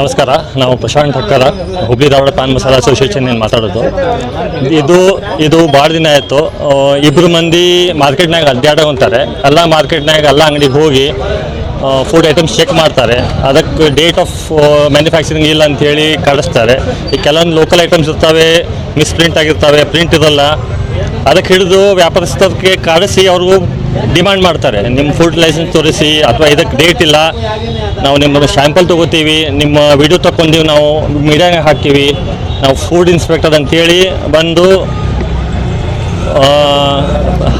ನಮಸ್ಕಾರ, ನಾವು ಪ್ರಶಾಂತ್ ಹಕ್ಕರ, ಹುಬ್ಳಿ ಧಾರವಾಡ ಪಾನ್ ಮಸಾಲ ಅಸೋಸಿಯೇಷನ್ ಮಾತಾಡೋದು. ಇದು ಇದು ಭಾಳ ದಿನ ಆಯಿತು. ಇಬ್ಬರು ಮಂದಿ ಮಾರ್ಕೆಟ್ನಾಗ ಅಡ್ಡಾಡೋಂತಾರೆ ಎಲ್ಲ ಮಾರ್ಕೆಟ್ನಾಗ ಎಲ್ಲ ಅಂಗಡಿಗೆ ಹೋಗಿ ಫುಡ್ ಐಟಮ್ಸ್ ಚೆಕ್ ಮಾಡ್ತಾರೆ. ಅದಕ್ಕೆ ಡೇಟ್ ಆಫ್ ಮ್ಯಾನುಫ್ಯಾಕ್ಚರಿಂಗ್ ಇಲ್ಲ ಅಂಥೇಳಿ ಕಳಿಸ್ತಾರೆ. ಈ ಕೆಲವೊಂದು ಲೋಕಲ್ ಐಟಮ್ಸ್ ಇರ್ತವೆ ಮಿಸ್ಪ್ರಿಂಟ್ ಆಗಿರ್ತವೆ ಪ್ರಿಂಟ್ ಇರಲ್ಲ. ಅದಕ್ಕೆ ಹಿಡಿದು ವ್ಯಾಪಾರಸ್ಥರಿಗೆ ಕಾಡಿಸಿ ಅವ್ರಿಗೂ ಡಿಮಾಂಡ್ ಮಾಡ್ತಾರೆ. ನಿಮ್ಮ ಫುಡ್ ಲೈಸೆನ್ಸ್ ತೋರಿಸಿ ಅಥವಾ ಇದಕ್ಕೆ ಡೇಟ್ ಇಲ್ಲ, ನಾವು ನಿಮ್ಮ ಶ್ಯಾಂಪಲ್ ತೊಗೋತೀವಿ, ನಿಮ್ಮ ವಿಡಿಯೋ ತಗೊಂತೀವಿ ನಾವು ಮೀಡಿಯಾಗೆ ಹಾಕ್ತೀವಿ, ನಾವು ಫುಡ್ ಇನ್ಸ್ಪೆಕ್ಟರ್ ಅಂತೇಳಿ ಬಂದು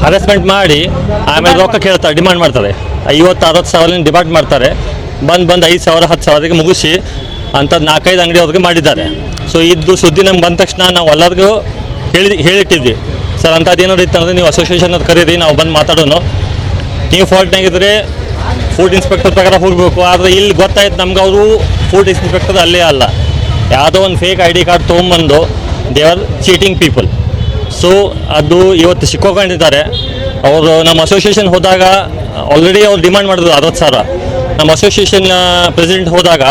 ಹರಾಸ್ಮೆಂಟ್ ಮಾಡಿ, ಆಮೇಲೆ ರೊಕ್ಕ ಕೇಳ್ತಾರೆ ಡಿಮ್ಯಾಂಡ್ ಮಾಡ್ತಾರೆ. ಐವತ್ತು ಅರವತ್ತು ಸಾವಿರ ಡಿಮ್ಯಾಂಡ್ ಮಾಡ್ತಾರೆ. ಬಂದು ಬಂದು ಐದು ಸಾವಿರ, ಹತ್ತು ಸಾವಿರಕ್ಕೆ ಮುಗಿಸಿ ಅಂತ ನಾಲ್ಕೈದು ಅಂಗಡಿ ಅವ್ರಿಗೆ ಮಾಡಿದ್ದಾರೆ. ಸೊ ಇದು ಸುದ್ದಿ ನಮ್ಗೆ ಬಂದ ತಕ್ಷಣ ನಾವು ಎಲ್ಲರಿಗೂ ಹೇಳಿ, ಹೇಳಿಟ್ಟಿದ್ವಿ. ಸರ್ ಅಂತದ್ದು ಏನಾದ್ರು ಇತ್ತು ಅಂದರೆ ನೀವು ಅಸೋಸಿಯೇಷನ್ ಅದು ಕರೀರಿ, ನಾವು ಬಂದು ಮಾತಾಡೋಣ ನೀವು ಫಾಲ್ಟ್ನಾಗಿದ್ದರೆ ಫುಡ್ ಇನ್ಸ್ಪೆಕ್ಟರ್ ಪ್ರಕಾರ ಹೋಗಬೇಕು. ಆದರೆ ಇಲ್ಲಿ ಗೊತ್ತಾಯ್ತು ನಮ್ಗೆ ಅವರು ಫುಡ್ ಇನ್ಸ್ಪೆಕ್ಟರ್ ಅಲ್ಲೇ ಅಲ್ಲ. ಯಾವುದೋ ಒಂದು ಫೇಕ್ ಐ ಡಿ ಕಾರ್ಡ್ ತೊಗೊಂಬಂದು they are cheating people so ಅದು ಇವತ್ತು ಸಿಕ್ಕೋಕೊಂಡಿದ್ದಾರೆ. ಅವರು ನಮ್ಮ ಅಸೋಸಿಯೇಷನ್ ಹೋದಾಗ ಆಲ್ರೆಡಿ ಅವ್ರು ಡಿಮ್ಯಾಂಡ್ ಮಾಡಿದ್ರು ಅರವತ್ತು ಸಾವಿರ. ನಮ್ಮ ಅಸೋಸಿಯೇಷನ್ ಪ್ರೆಸಿಡೆಂಟ್ ಹೋದಾಗ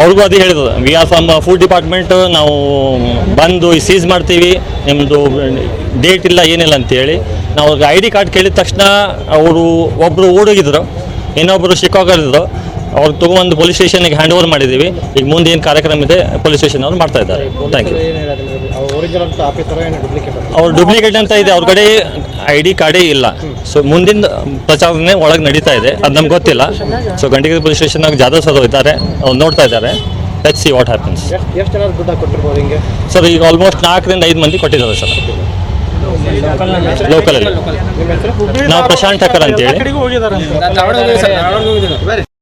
ಅವ್ರಿಗೂ ಅದು ಹೇಳಿದ್ರು we are from food department ನಾವು ಬಂದು ಸೀಸ್ ಮಾಡ್ತೀವಿ. ನಿಮ್ಮದು ಡೇಟ್ ಇಲ್ಲ ಏನಿಲ್ಲ ಅಂತೇಳಿ ನಾವು ಅವ್ರಿಗೆ ಐ ಡಿ ಕಾರ್ಡ್ ಕೇಳಿದ ತಕ್ಷಣ ಅವರು ಒಬ್ಬರು ಓಡೋಗಿದ್ರು. ಇನ್ನೊಬ್ಬರು ಶಿಕಾಗೋದಿದ್ರು ಅವ್ರು ತಗೊಂಡು ಪೊಲೀಸ್ ಸ್ಟೇಷನ್ಗೆ ಹ್ಯಾಂಡ್ ಓವರ್ ಮಾಡಿದ್ದೀವಿ. ಈಗ ಮುಂದೆ ಏನು ಕಾರ್ಯಕ್ರಮ ಇದೆ ಪೊಲೀಸ್ ಸ್ಟೇಷನ್ ಅವ್ರು ಮಾಡ್ತಾ ಇದ್ದಾರೆ. ಥ್ಯಾಂಕ್ ಯು ಅವ್ರ ಡೂಪ್ಲಿಕೇಟ್ ಅಂತ ಇದೆ. ಅವ್ರ ಕಡೆ ಐ ಡಿ ಕಾರ್ಡೇ ಇಲ್ಲ. ಸೊ ಮುಂದಿನ ಪ್ರಚಾರನೆ ಒಳಗೆ ನಡೀತಾ ಇದೆ. ಅದು ನಮ್ಗೆ ಗೊತ್ತಿಲ್ಲ. So Gantagiri police station Jadhav sir ಇದ್ದಾರೆ. ಅವ್ರು ನೋಡ್ತಾ ಇದ್ದಾರೆ. ಲೆಟ್ ಸಿ ವಾಟ್ ಹ್ಯಾಪನ್ಸ್ ಎಷ್ಟು ಎಷ್ಟು ಜನ ದುಡ್ಡು ಕೊಟ್ಟಿರ್ಬೋದು ಹಿಂಗೆ? ಸರ್ ಈಗ ಆಲ್ಮೋಸ್ಟ್ ನಾಲ್ಕರಿಂದ ಐದು ಮಂದಿ ಕೊಟ್ಟಿದ್ದಾರೆ ಸರ್. ಲೋಕಲಲ್ಲಿ ನಾವು ಪ್ರಶಾಂತ್ ಠಕ್ಕರ್ ಅಂತೇಳಿ